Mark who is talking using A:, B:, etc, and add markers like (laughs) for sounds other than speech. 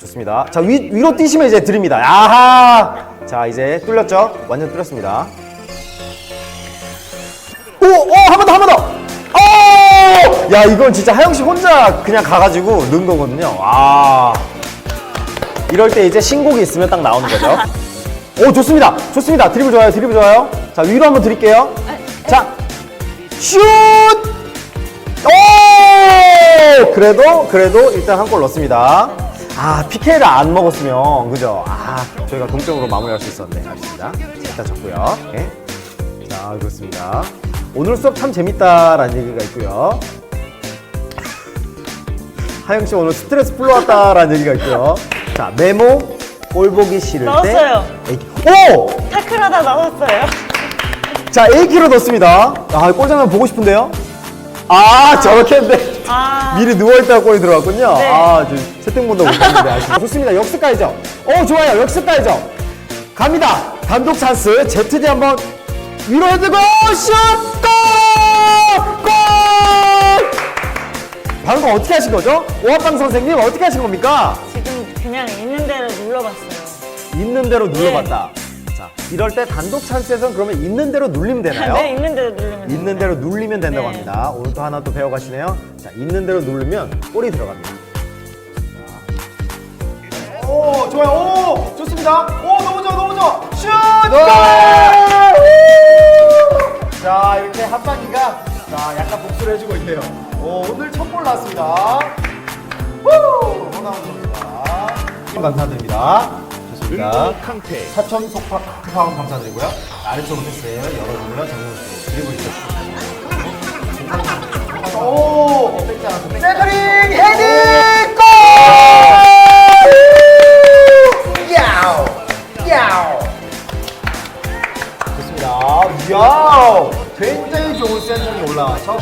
A: 좋습니다. 자, 위, 위로 뛰시면 이제 드립니다. 아하! 자, 이제 뚫렸죠? 완전 뚫렸습니다. 오! 오! 한 번 더! 한 번 더! 오! 야, 이건 진짜 하영 씨 혼자 그냥 가가지고 넣은 거거든요. 아. 이럴 때 이제 신곡이 있으면 딱 나오는 거죠. 오, 좋습니다. 좋습니다. 드리블 좋아요. 드리블 좋아요. 자, 위로 한번 드릴게요. 자, 슛! 그래도, 그래도 일단 한 골 넣었습니다. 아, PK를 안 먹었으면, 그죠? 아, 저희가 동점으로 마무리할 수 있었는데. 알겠습니다. 자, 일단 졌고요. 네. 자, 그렇습니다. 오늘 수업 참 재밌다라는 얘기가 있고요. 하영 씨 오늘 스트레스 풀러 왔다라는 얘기가 있고요. 자, 메모, 꼴 보기 싫을 때.
B: 넣었어요.
A: A- 오!
B: 타클하다 나왔어요.
A: 자, 1kg 넣습니다. 아, 골장면 보고 싶은데요? 아, 저렇게 했는데.
B: 아,
A: 미리 누워있다가 골이 들어갔군요.
B: 네.
A: 아, 저 채팅본도 못 봤는데. 아쉽다. (laughs) 좋습니다. 역습 가야죠. 어, 좋아요. 역습 가야죠. 갑니다. 단독 찬스. ZD 한번 위로 헤드고 슛! 골! 골! 방금 어떻게 하신 거죠? 오합방 선생님 어떻게 하신 겁니까?
B: 지금 그냥 있는 대로 눌러봤어요.
A: 있는 대로 눌러봤다. 자, 이럴 때 단독 찬스에선 그러면 있는 대로 눌리면 되나요?
B: 네, 있는 대로 누르면.
A: 있는 대로 누르면 된다고
B: 네.
A: 합니다. 오늘 또 하나 또 배워가시네요. 자, 있는 대로 누르면 골이 들어갑니다. 자. 오, 좋아요. 오, 좋습니다. 오, 너무 좋아, 너무 좋아. 슛! 골! 자, 이렇게 한방기가 자, 약간 복수를 해주고 있네요. 오, 오늘 첫골 나왔습니다. 후! 호나우드 선수입니다. 감사드립니다. 좋습니다.
C: 캉테
A: 사천 속파 파원 감사드리고요. 아래쪽으로 패스 열어주고요. 정면 쪽 그리고 있죠. 오! 세그린 헤딩 골! 야우! 야우! 좋습니다. 야우! 굉장히 좋은 센터링이 올라와서